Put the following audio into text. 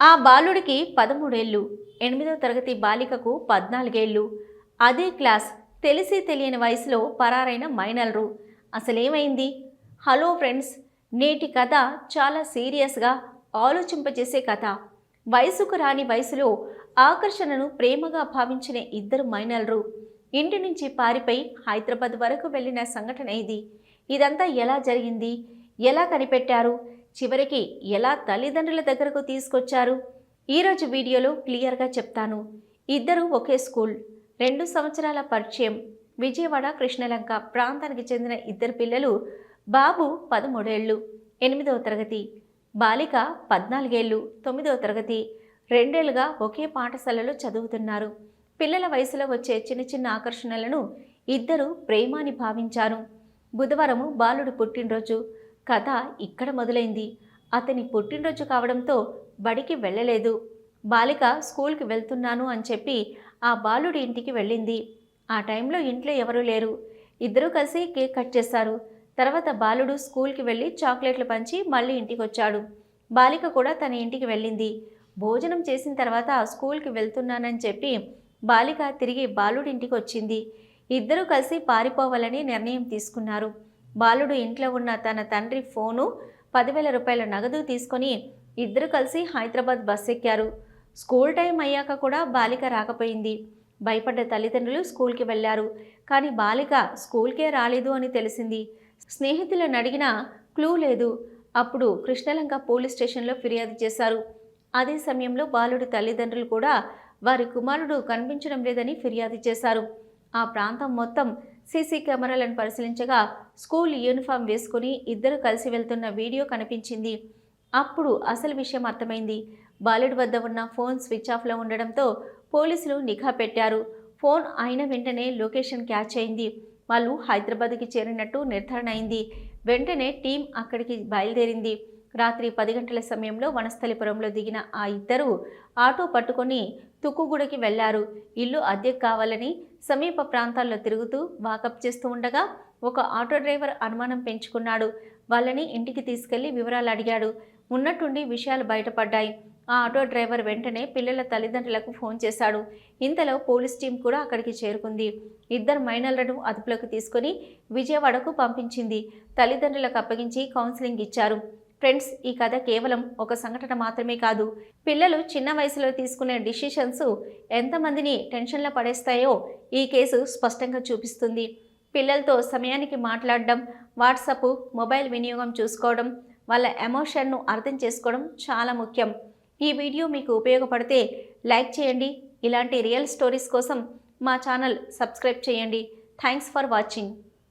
ఆ బాలుడికి పదమూడేళ్ళు ఎనిమిదో తరగతి బాలికకు పద్నాలుగేళ్ళు. అదే క్లాస్ తెలిసి తెలియని వయసులో పరారైన మైనల్రు అసలేమైంది? హలో ఫ్రెండ్స్ నేటి కథ చాలా సీరియస్గా ఆలోచింపజేసే కథ. వయసుకు రాని వయసులో ఆకర్షణను ప్రేమగా భావించిన ఇద్దరు మైనల్రు ఇంటి నుంచి పారిపోయి హైదరాబాద్ వరకు వెళ్ళిన సంఘటన ఇది. ఇదంతా ఎలా జరిగింది? ఎలా కనిపెట్టారు? చివరికి ఎలా తల్లిదండ్రుల దగ్గరకు తీసుకొచ్చారు? ఈరోజు వీడియోలో క్లియర్గా చెప్తాను. ఇద్దరు ఒకే స్కూల్. రెండు సంవత్సరాల పరిచయం. విజయవాడ కృష్ణలంక ప్రాంతానికి చెందిన ఇద్దరు పిల్లలు బాబు పదమూడేళ్ళు ఎనిమిదవ తరగతి. బాలిక పద్నాలుగేళ్ళు తొమ్మిదవ తరగతి. రెండేళ్ళుగా ఒకే పాఠశాలలో చదువుతున్నారు. పిల్లల వయసులో వచ్చే చిన్న చిన్న ఆకర్షణలను ఇద్దరు ప్రేమాని భావించారు. బుధవారము బాలుడు పుట్టినరోజు. కథ ఇక్కడ మొదలైంది. అతని పుట్టినరోజు కావడంతో బడికి వెళ్ళలేదు. బాలిక స్కూల్కి వెళ్తున్నాను అని చెప్పి ఆ బాలుడి ఇంటికి వెళ్ళింది. ఆ టైంలో ఇంట్లో ఎవరూ లేరు. ఇద్దరూ కలిసి కేక్ కట్ చేశారు తర్వాత బాలుడు స్కూల్కి వెళ్ళి చాక్లెట్లు పంచి మళ్ళీ ఇంటికి వచ్చాడు బాలిక కూడా తన ఇంటికి వెళ్ళింది. భోజనం చేసిన తర్వాత స్కూల్కి వెళ్తున్నానని చెప్పి బాలిక తిరిగి బాలుడి ఇంటికి వచ్చింది ఇద్దరూ కలిసి పారిపోవాలని నిర్ణయం తీసుకున్నారు. బాలుడు ఇంట్లో ఉన్న తన తండ్రి ఫోను పదివేల రూపాయల నగదు తీసుకొని ఇద్దరు కలిసి హైదరాబాద్ బస్ ఎక్కారు. స్కూల్ టైం అయ్యాక కూడా బాలిక రాకపోయింది. భయపడ్డ తల్లిదండ్రులు స్కూల్కి వెళ్ళారు. కానీ బాలిక స్కూల్కే రాలేదు అని తెలిసింది. స్నేహితులను అడిగినా క్లూ లేదు. అప్పుడు కృష్ణలంక పోలీస్ స్టేషన్లో ఫిర్యాదు చేశారు. అదే సమయంలో బాలుడి తల్లిదండ్రులు కూడా వారి కుమారుడు కనిపించడం లేదని ఫిర్యాదు చేశారు. ఆ ప్రాంతం మొత్తం సీసీ కెమెరాలను పరిశీలించగా స్కూల్ యూనిఫామ్ వేసుకుని ఇద్దరు కలిసి వెళ్తున్న వీడియో కనిపించింది. అప్పుడు అసలు విషయం అర్థమైంది. బాలుడి వద్ద ఉన్న ఫోన్ స్విచ్ ఆఫ్లో ఉండడంతో పోలీసులు నిఘా పెట్టారు. ఫోన్ అయిన వెంటనే లొకేషన్ క్యాచ్ అయింది. వాళ్ళు హైదరాబాద్కి చేరినట్టు నిర్ధారణ అయింది. వెంటనే టీం అక్కడికి బయలుదేరింది. రాత్రి పది గంటల సమయంలో వనస్థలిపురంలో దిగిన ఆ ఇద్దరు ఆటో పట్టుకొని తుక్కుగూడకి వెళ్ళారు. ఇల్లు అద్దెకు కావాలని సమీప ప్రాంతాల్లో తిరుగుతూ వాకప్ చేస్తూ ఉండగా ఒక ఆటో డ్రైవర్ అనుమానం పెంచుకున్నాడు. వాళ్ళని ఇంటికి తీసుకెళ్ళి వివరాలు అడిగాడు. ఉన్నట్టుండి విషయాలు బయటపడ్డాయి. ఆ ఆటో డ్రైవర్ వెంటనే పిల్లల తల్లిదండ్రులకు ఫోన్ చేశాడు. ఇంతలో పోలీస్ టీం కూడా అక్కడికి చేరుకుంది. ఇద్దరు మైనర్లను అదుపులోకి తీసుకొని విజయవాడకు పంపించింది. తల్లిదండ్రులకు అప్పగించి కౌన్సిలింగ్ ఇచ్చారు. ఫ్రెండ్స్ ఈ కథ కేవలం ఒక సంఘటన మాత్రమే కాదు. పిల్లలు చిన్న వయసులో తీసుకునే డిసిషన్స్ ఎంతమందిని టెన్షన్లో పడేస్తాయో ఈ కేసు స్పష్టంగా చూపిస్తుంది. పిల్లలతో సమయానికి మాట్లాడడం వాట్సప్ మొబైల్ వినియోగం చూసుకోవడం వాళ్ళ ఎమోషన్ను అర్థం చేసుకోవడం చాలా ముఖ్యం. ఈ వీడియో మీకు ఉపయోగపడితే లైక్ చేయండి. ఇలాంటి రియల్ స్టోరీస్ కోసం మా ఛానల్ సబ్స్క్రైబ్ చేయండి. Thanks for watching.